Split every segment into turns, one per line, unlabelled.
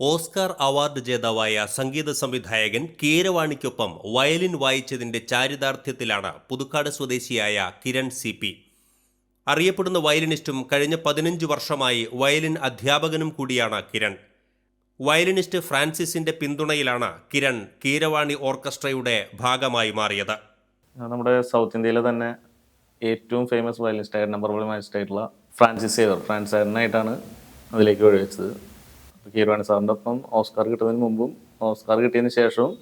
Oscar award ജേതാവായ സംഗീത സംവിധായകൻ കീരവാണിക്കൊപ്പം violin വായിച്ചതിന്റെ ചാരിതാർത്ഥ്യത്തിലാണ് Puthukkad സ്വദേശിയായ കിരൺ സി പി. അറിയപ്പെടുന്ന വയലിനിസ്റ്റും കഴിഞ്ഞ പതിനഞ്ച് വർഷമായി വയലിൻ അധ്യാപകനും കൂടിയാണ് കിരൺ. വയലിനിസ്റ്റ് ഫ്രാൻസിസിന്റെ പിന്തുണയിലാണ് കിരൺ കീരവാണി ഓർക്കസ്ട്രയുടെ ഭാഗമായി മാറിയത്.
നമ്മുടെ സൗത്ത് ഇന്ത്യയിലെ തന്നെ ഏറ്റവും ഫേമസ് വയലിനിസ്റ്റ് നമ്പർ വൺ ആയിട്ടുള്ള ഫ്രാൻസിസ് ഫ്രാൻസ് സാറിനായിട്ടാണ് അതിലേക്ക് വഴിവെച്ചത്. കീർവാണി സാറിന്റെ ഒപ്പം ഓസ്കാർ കിട്ടുന്നതിന് മുമ്പും ഓസ്കാർ കിട്ടിയതിന് ശേഷവും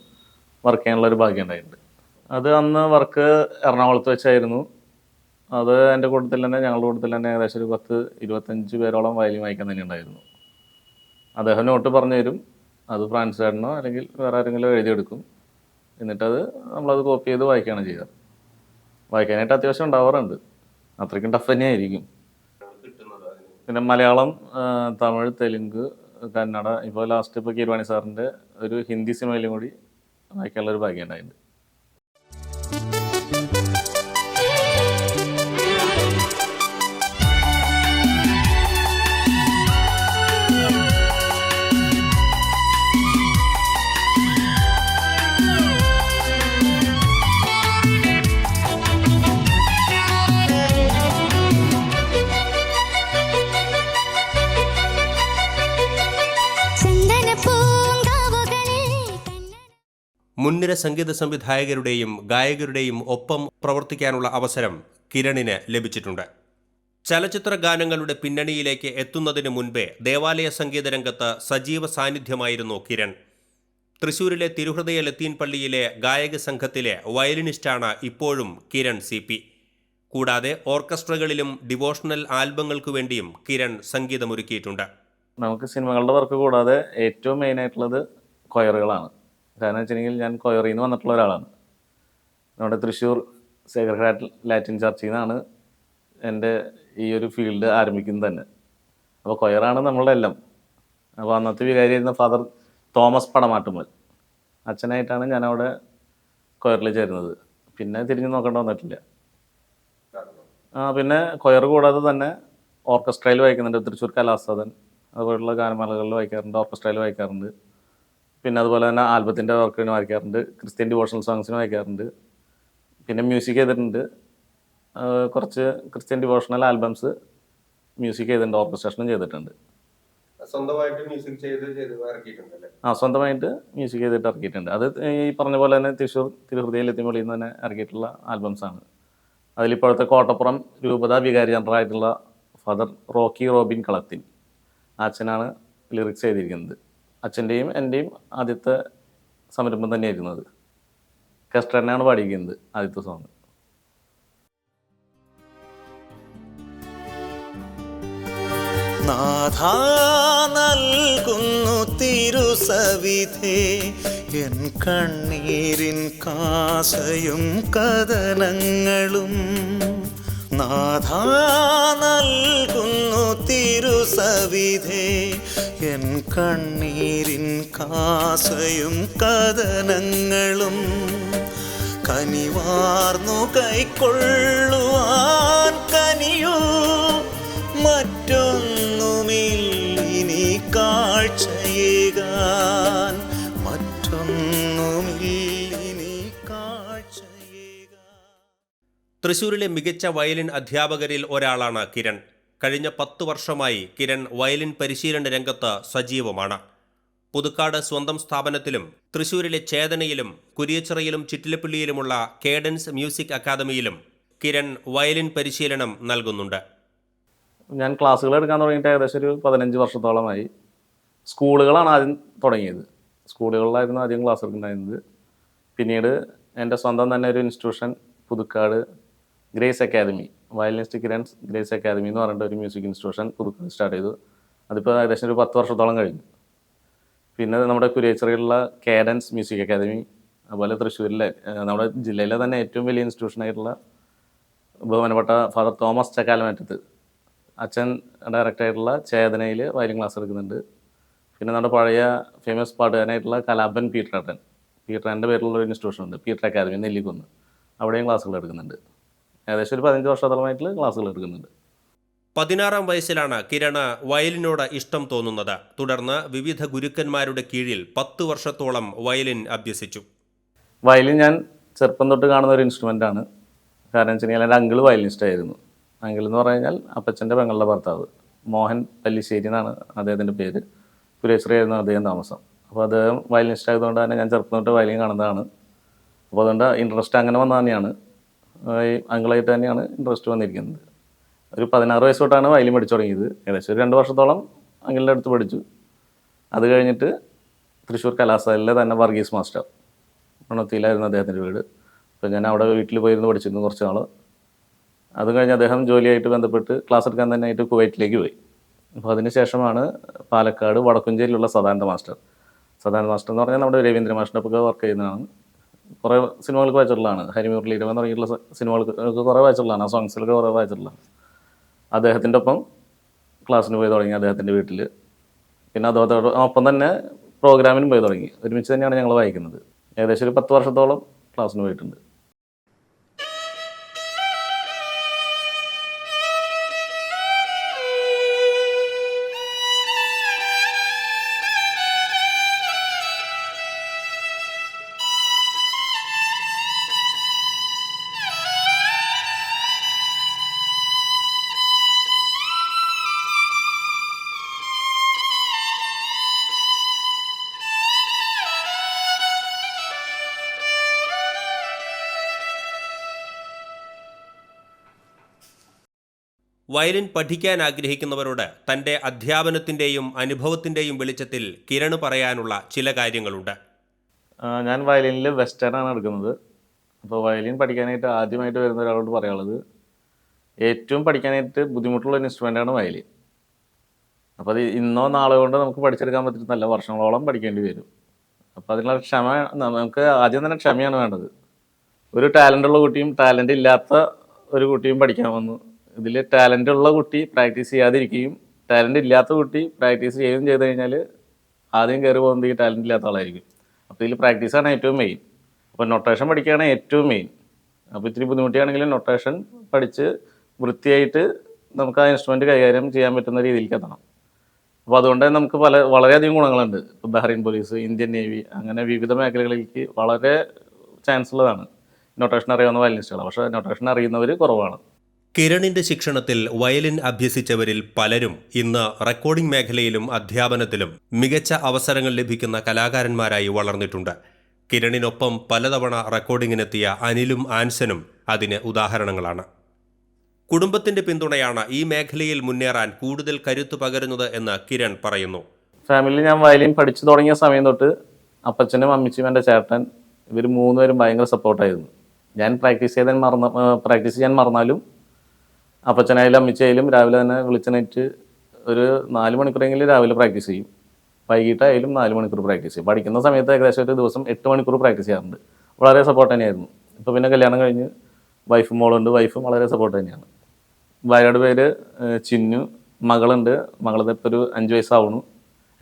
വർക്ക് ചെയ്യാനുള്ള ഒരു ഭാഗ്യം ഉണ്ടായിട്ടുണ്ട്. അത് അന്ന് വർക്ക് എറണാകുളത്ത് വെച്ചായിരുന്നു. അത് എന്റെ കൂട്ടത്തിൽ തന്നെ ഞങ്ങളുടെ കൂട്ടത്തിൽ തന്നെ ഏകദേശം ഒരു പത്ത് ഇരുപത്തഞ്ച് പേരോളം വയലിൻ വായിക്കാൻ തന്നെ ഉണ്ടായിരുന്നു. അദ്ദേഹം നോട്ട് പറഞ്ഞു തരും അത് ഫ്രാൻസ് ചേട്ടനോ അല്ലെങ്കിൽ വേറെ ആരെങ്കിലും എഴുതിയെടുക്കും. എന്നിട്ടത് നമ്മളത് കോപ്പി ചെയ്ത് വായിക്കുകയാണ് ചെയ്യുക. വായിക്കാനായിട്ട് അത്യാവശ്യം ഉണ്ടാവാറുണ്ട്. അത്രയ്ക്കും ടഫ് തന്നെയായിരിക്കും. പിന്നെ മലയാളം തമിഴ് തെലുങ്ക് കന്നഡ ഇപ്പോൾ ലാസ്റ്റ് ഇപ്പോൾ കീർവാണി സാറിന്റെ ഒരു ഹിന്ദി സിനിമയിലും കൂടി വായിക്കാനുള്ള ഒരു ഭാഗ്യം ഉണ്ടായിട്ടുണ്ട്.
മുൻനിര സംഗീത സംവിധായകരുടെയും ഗായകരുടെയും ഒപ്പം പ്രവർത്തിക്കാനുള്ള അവസരം കിരണിന് ലഭിച്ചിട്ടുണ്ട്. ചലച്ചിത്ര ഗാനങ്ങളുടെ പിന്നണിയിലേക്ക് എത്തുന്നതിന് മുൻപേ ദേവാലയ സംഗീത രംഗത്ത് സജീവ സാന്നിധ്യമായിരുന്നു കിരൺ. തൃശൂരിലെ തിരുഹൃദയ ലത്തീൻ പള്ളിയിലെ ഗായക സംഘത്തിലെ വയലിനിസ്റ്റാണ് ഇപ്പോഴും കിരൺ സി പി. കൂടാതെ ഓർക്കസ്ട്രകളിലും ഡിവോഷണൽ ആൽബങ്ങൾക്കു വേണ്ടിയും കിരൺ സംഗീതമൊരുക്കിയിട്ടുണ്ട്.
നമുക്ക് സിനിമകളുടെ വർക്ക് കൂടാതെ ഏറ്റവും മെയിൻ ആയിട്ടുള്ളത് കൊയറുകളാണ് കാരണം വെച്ചിട്ടുണ്ടെങ്കിൽ ഞാൻ കൊയറിൽ നിന്ന് വന്നിട്ടുള്ള ഒരാളാണ്. നമ്മുടെ തൃശ്ശൂർ സേക്രഡ് ലാറ്റിൻ ചർച്ചിൽ നിന്നാണ് എന്റെ ഈ ഒരു ഫീൽഡ് ആരംഭിക്കുന്നത് തന്നെ. അപ്പോൾ കൊയറാണ് നമ്മളുടെ എല്ലാം. അപ്പോൾ അന്നത്തെ വികാരിയായിരുന്ന ഫാദർ തോമസ് പടമാട്ടുമൽ അച്ഛനായിട്ടാണ് ഞാൻ അവിടെ കൊയറിൽ ചേരുന്നത്. പിന്നെ തിരിഞ്ഞു നോക്കേണ്ട വന്നിട്ടില്ല. ആ പിന്നെ കൊയർ കൂടാതെ തന്നെ ഓർക്കസ്ട്രയിൽ വായിക്കുന്നുണ്ട് തൃശ്ശൂർ കലാസാദൻ അതുപോലുള്ള ഗാനമേളകളിൽ വായിക്കാറുണ്ട് ഓർക്കസ്ട്രയിൽ വായിക്കാറുണ്ട്. പിന്നെ അതുപോലെ തന്നെ ആൽബത്തിന്റെ വർക്കിന് വായിക്കാറുണ്ട്. ക്രിസ്ത്യൻ ഡിവോഷണൽ സോങ്സിന് വായിക്കാറുണ്ട്. പിന്നെ മ്യൂസിക് ചെയ്തിട്ടുണ്ട്. കുറച്ച് ക്രിസ്ത്യൻ ഡിവോഷണൽ ആൽബംസ് മ്യൂസിക് ചെയ്തിട്ടുണ്ട് ഓർക്കസ്ട്രേഷനും ചെയ്തിട്ടുണ്ട്.
സ്വന്തമായിട്ട് മ്യൂസിക് ചെയ്ത്
ആ സ്വന്തമായിട്ട് മ്യൂസിക് ചെയ്തിട്ട് ഇറക്കിയിട്ടുണ്ട്. അത് ഈ പറഞ്ഞ പോലെ തന്നെ തൃശ്ശൂർ തിരുഹൃദയ ലത്തിമൊളിയിൽ നിന്ന് തന്നെ ഇറക്കിയിട്ടുള്ള ആൽബംസാണ് അതിലിപ്പോഴത്തെ കോട്ടപ്പുറം രൂപത വികാരി ജനറലായിട്ടുള്ള ഫാദർ റോക്കി റോബിൻ കളത്തിൻ. അച്ഛനാണ് ലിറിക്സ് ചെയ്തിരിക്കുന്നത്. അച്ഛന്റെയും എന്റെയും ആദ്യത്തെ സംരംഭം തന്നെയായിരുന്നു അത്. കസ്റ്റർ തന്നെയാണ് പാടിക്കുന്നത് ആദ്യത്തെ സോങ്
നാഥാ നൽകുന്നു തിരുസവിധേ എൻ കണ്ണീരിൻ കാസയും കഥനങ്ങളും. നാഥ നൽകുന്നു തിരുസവിധേ എൻ കണ്ണീരിൻ കാസയും കഥനങ്ങളും കനിവാർന്നു കൈക്കൊള്ളുവാൻ കനിയൂ. മറ്റൊന്നുമില്ലിനി കാഴ്ചയേകാൻ. മറ്റൊന്നുമില്ലിനി കാഴ്ചയേകാൻ.
തൃശൂരിലെ മികച്ച വയലിൻ അധ്യാപകരിൽ ഒരാളാണ് കിരൺ. കഴിഞ്ഞ പത്ത് വർഷമായി കിരൺ വയലിൻ പരിശീലന രംഗത്ത് സജീവമാണ്. പുതുക്കാട് സ്വന്തം സ്ഥാപനത്തിലും തൃശൂരിലെ ചേതനയിലും കുരിയച്ചിറയിലും ചിറ്റിലപ്പള്ളിയിലുമുള്ള cadence music academy Kiran violin പരിശീലനം നൽകുന്നുണ്ട്.
ഞാൻ ക്ലാസ്സുകൾ എടുക്കാൻ തുടങ്ങിയിട്ട് ഏകദേശം ഒരു പതിനഞ്ച് വർഷത്തോളമായി. സ്കൂളുകളാണ് ആദ്യം തുടങ്ങിയത്. സ്കൂളുകളിലായിരുന്നു ആദ്യം ക്ലാസ് എടുക്കുന്നുണ്ടായിരുന്നത് പിന്നീട് എന്റെ സ്വന്തം തന്നെ ഒരു institution Puthukkad grace academy violinist Kiran's grace academy എന്ന് പറഞ്ഞിട്ട് ഒരു മ്യൂസിക് ഇൻസ്റ്റിറ്റ്യൂഷൻ പുതുക്കാട് സ്റ്റാർട്ട് ചെയ്തു. അതിപ്പോൾ ഏകദേശം ഒരു പത്ത് വർഷത്തോളം കഴിഞ്ഞു. പിന്നെ നമ്മുടെ കുരിയച്ചിറയിലുള്ള കേഡൻസ് മ്യൂസിക് അക്കാദമി അതുപോലെ തൃശ്ശൂരിലെ നമ്മുടെ ജില്ലയിലെ തന്നെ ഏറ്റവും വലിയ ഇൻസ്റ്റിറ്റ്യൂഷനായിട്ടുള്ള ബഹുമാനപ്പെട്ട ഫാദർ തോമസ് ചക്കാലമറ്റത്ത്. അച്ഛൻ ഡയറക്റ്റായിട്ടുള്ള ചേതനയിൽ വയലിൻ ക്ലാസ് എടുക്കുന്നുണ്ട്. പിന്നെ നമ്മുടെ പഴയ ഫേമസ് പാട്ടുകാരനായിട്ടുള്ള കലാപൻ പീറ്ററേട്ടൻ പീറ്ററാന്റെ പേരിലുള്ള ഒരു ഇൻസ്റ്റിറ്റ്യൂഷൻ ഉണ്ട്. Peter academy Nellikunnu. അവിടെയും ക്ലാസ്സുകൾ എടുക്കുന്നുണ്ട്. ഏകദേശം ഒരു പതിനഞ്ച് വർഷത്തോളമായിട്ട് ക്ലാസ്സുകൾ എടുക്കുന്നുണ്ട്.
പതിനാറാം വയസ്സിലാണ് കിരണ വയലിനോട് ഇഷ്ടം തോന്നുന്നത്. തുടർന്ന് വിവിധ ഗുരുക്കന്മാരുടെ കീഴിൽ പത്ത് വർഷത്തോളം വയലിൻ അഭ്യസിച്ചു.
വയലിൻ ഞാൻ ചെറുപ്പം തൊട്ട് കാണുന്ന ഒരു ഇൻസ്ട്രുമെന്റ് ആണ്. കാരണം വെച്ച് കഴിഞ്ഞാൽ എന്റെ അങ്കിൾ വയലിനിസ്റ്റ് ആയിരുന്നു അങ്കിൾ എന്ന് പറഞ്ഞു കഴിഞ്ഞാൽ അപ്പച്ചന്റെ പെങ്ങളുടെ ഭർത്താവ്. മോഹൻ പല്ലിശ്ശേരി എന്നാണ് അദ്ദേഹത്തിന്റെ പേര്. പുരേശ്വരി ആയിരുന്നു അദ്ദേഹം താമസം. അപ്പോൾ അദ്ദേഹം വയലിനിസ്റ്റ് ആയതുകൊണ്ട് തന്നെ ഞാൻ ചെറുപ്പം തൊട്ട് വയലിൻ കാണുന്നതാണ്. അപ്പോൾ അതുകൊണ്ട് ഇൻട്രസ്റ്റ് അങ്ങനെ വന്നത് തന്നെയാണ്. ഈ അങ്കിളായിട്ട് തന്നെയാണ് ഇൻട്രസ്റ്റ് വന്നിരിക്കുന്നത്. ഒരു പതിനാറ് വയസ്സ് തൊട്ടാണ് വയലിൻ പഠിച്ചു തുടങ്ങിയത്. ഏകദേശം ഒരു രണ്ട് വർഷത്തോളം അങ്കിളിന്റെ അടുത്ത് പഠിച്ചു. അത് കഴിഞ്ഞിട്ട് തൃശ്ശൂർ കലാസാലിലെ തന്നെ വർഗീസ് മാസ്റ്റർ. മണത്തിയിലായിരുന്നു അദ്ദേഹത്തിന്റെ വീട്. അപ്പോൾ ഞാൻ അവിടെ വീട്ടിൽ പോയിരുന്നു പഠിച്ചിരുന്നു കുറച്ച് നാൾ അത് കഴിഞ്ഞ് അദ്ദേഹം ജോലിയായിട്ട് ബന്ധപ്പെട്ട് ക്ലാസ് എടുക്കാൻ തന്നെ ആയിട്ട് കുവൈറ്റിലേക്ക് പോയി. അപ്പോൾ അതിന് ശേഷമാണ് പാലക്കാട് വടക്കുംചേരിയിലുള്ള സദാനന്ദ മാസ്റ്റർ. സദാനന്ദ മാസ്റ്റർ എന്ന് പറഞ്ഞാൽ നമ്മുടെ രവീന്ദ്ര മാസ്റ്റർ ഒക്കെ വർക്ക് ചെയ്യുന്നതാണ്. കുറേ സിനിമകൾക്ക് വായിച്ചിട്ടുള്ളതാണ്. ഹരി പറഞ്ഞിട്ടുള്ള സ- സിനിമകൾക്ക് കുറേ വായിച്ചിട്ടുള്ളതാണ്. ആ സോങ്സിലൊക്കെ കുറേ വായിച്ചിട്ടുള്ളതാണ്. അദ്ദേഹത്തിന്റെ ഒപ്പം ക്ലാസ്സിന് പോയി തുടങ്ങി അദ്ദേഹത്തിന്റെ വീട്ടിൽ. പിന്നെ അദ്ദേഹത്തോട് ഒപ്പം തന്നെ പ്രോഗ്രാമിനും പോയി തുടങ്ങി. ഒരുമിച്ച് തന്നെയാണ് ഞങ്ങൾ വായിക്കുന്നത്. ഏകദേശം ഒരു പത്ത് വർഷത്തോളം ക്ലാസ്സിന് പോയിട്ടുണ്ട്.
വയലിൻ പഠിക്കാൻ ആഗ്രഹിക്കുന്നവരോട് തന്റെ അധ്യാപനത്തിന്റെയും അനുഭവത്തിന്റെയും വെളിച്ചത്തിൽ കിരണ് പറയാനുള്ള ചില കാര്യങ്ങളുണ്ട്.
ഞാൻ വയലിനിൽ വെസ്റ്റേൺ ആണ് എടുക്കുന്നത്. അപ്പോൾ വയലിൻ പഠിക്കാനായിട്ട് ആദ്യമായിട്ട് വരുന്ന ഒരാളോട് പറയാനുള്ളത് ഏറ്റവും പഠിക്കാനായിട്ട് ബുദ്ധിമുട്ടുള്ള ഒരു ഇൻസ്ട്രുമെന്റാണ് വയലിൻ. അപ്പോൾ അത് ഇന്നോ നാളെ കൊണ്ട് നമുക്ക് പഠിച്ചെടുക്കാൻ പറ്റുന്നല്ല വർഷങ്ങളോളം പഠിക്കേണ്ടി വരും. അപ്പോൾ അതിനുള്ള ക്ഷമ നമുക്ക് ആദ്യം തന്നെ ക്ഷമയാണ് വേണ്ടത്. ഒരു ടാലന്റ് ഉള്ള കുട്ടിയും ടാലന്റ് ഇല്ലാത്ത ഒരു കുട്ടിയും പഠിക്കാൻ വന്നു. ഇതിൽ ടാലന്റ് ഉള്ള കുട്ടി പ്രാക്ടീസ് ചെയ്യാതിരിക്കുകയും ടാലന്റ് ഇല്ലാത്ത കുട്ടി പ്രാക്ടീസ് ചെയ്യുകയും ചെയ്ത് കഴിഞ്ഞാൽ ആദ്യം കയറി പോകുന്നത് ഈ ടാലന്റ് ഇല്ലാത്ത ആളായിരിക്കും. അപ്പോൾ ഇതിൽ പ്രാക്ടീസാണ് ഏറ്റവും മെയിൻ അപ്പോൾ നൊട്ടേഷൻ പഠിക്കുകയാണ് ഏറ്റവും മെയിൻ അപ്പോൾ ഇത്തിരി ബുദ്ധിമുട്ടിയാണെങ്കിലും നൊട്ടേഷൻ പഠിച്ച് വൃത്തിയായിട്ട് നമുക്ക് ആ ഇൻസ്ട്രുമെന്റ് കൈകാര്യം ചെയ്യാൻ പറ്റുന്ന രീതിയിലേക്ക് എത്തണം. അപ്പോൾ അതുകൊണ്ട് നമുക്ക് പല വളരെയധികം ഗുണങ്ങളുണ്ട്. ഇപ്പോൾ ബഹ്റൈൻ പോലീസ് ഇന്ത്യൻ നേവി അങ്ങനെ വിവിധ മേഖലകളിലേക്ക് വളരെ ചാൻസ് ഉള്ളതാണ്. നൊട്ടേഷൻ അറിയാവുന്ന വയലിനിസ്റ്റുകൾ പക്ഷേ നൊട്ടേഷൻ അറിയുന്നവർ കുറവാണ്.
കിരണിന്റെ ശിക്ഷണത്തിൽ വയലിൻ അഭ്യസിച്ചവരിൽ പലരും ഇന്ന് റെക്കോർഡിംഗ് മേഖലയിലും അധ്യാപനത്തിലും മികച്ച അവസരങ്ങൾ ലഭിക്കുന്ന കലാകാരന്മാരായി വളർന്നിട്ടുണ്ട്. കിരണിനൊപ്പം പലതവണ റെക്കോർഡിങ്ങിനെത്തിയ അനിലും ആൻസനും അതിന് ഉദാഹരണങ്ങളാണ്. കുടുംബത്തിന്റെ പിന്തുണയാണ് ഈ മേഖലയിൽ മുന്നേറാൻ കൂടുതൽ കരുത്തു പകരുന്നത് എന്ന് കിരൺ പറയുന്നു.
ഫാമിലി ഞാൻ വയലിൻ പഠിച്ചു തുടങ്ങിയ സമയം തൊട്ട് അപ്പച്ചനും അമ്മച്ചിയും എന്റെ ചേട്ടൻ ഇവർ മൂന്നുപേരും ഭയങ്കര സപ്പോർട്ടായിരുന്നു ഞാൻ പ്രാക്ടീസ് ചെയ്താൽ മറന്ന പ്രാക്ടീസ് ചെയ്യാൻ മറന്നാലും അപ്പച്ചനായാലും അമ്മച്ചായാലും രാവിലെ തന്നെ വിളിച്ചെണീറ്റ് ഒരു നാല് മണിക്കൂറെങ്കിലും രാവിലെ പ്രാക്ടീസ് ചെയ്യും. വൈകിട്ടായാലും നാല് മണിക്കൂർ പ്രാക്ടീസ് ചെയ്യും. പഠിക്കുന്ന സമയത്ത് ഏകദേശം ഒരു ദിവസം എട്ട് മണിക്കൂർ പ്രാക്ടീസ് ചെയ്യാറുണ്ട്. വളരെ സപ്പോർട്ട് തന്നെയായിരുന്നു. ഇപ്പോൾ പിന്നെ കല്യാണം കഴിഞ്ഞ് വൈഫും മോളുണ്ട്. വൈഫും വളരെ സപ്പോർട്ട് തന്നെയാണ്. ഭാര്യയുടെ പേര് ചിന്നു മകളുണ്ട്. മകളത് ഇപ്പോൾ ഒരു അഞ്ച് വയസ്സാവണു.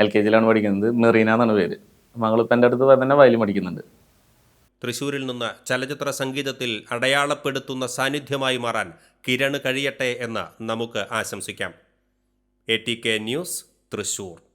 എൽ കെ ജിയിലാണ് പഠിക്കുന്നത്. മെറീന എന്നാണ് പേര്. മകൾ മകളിപ്പോൾ എന്റെ അടുത്ത് തന്നെ വയലിൻ പഠിക്കുന്നുണ്ട്.
തൃശൂരിൽ നിന്ന് ചലച്ചിത്ര സംഗീതത്തിൽ അടയാളപ്പെടുത്തുന്ന സാന്നിധ്യമായി മാറാൻ കിരണ് കഴിയട്ടെ എന്ന് നമുക്ക് ആശംസിക്കാം. A T K news Thrissur.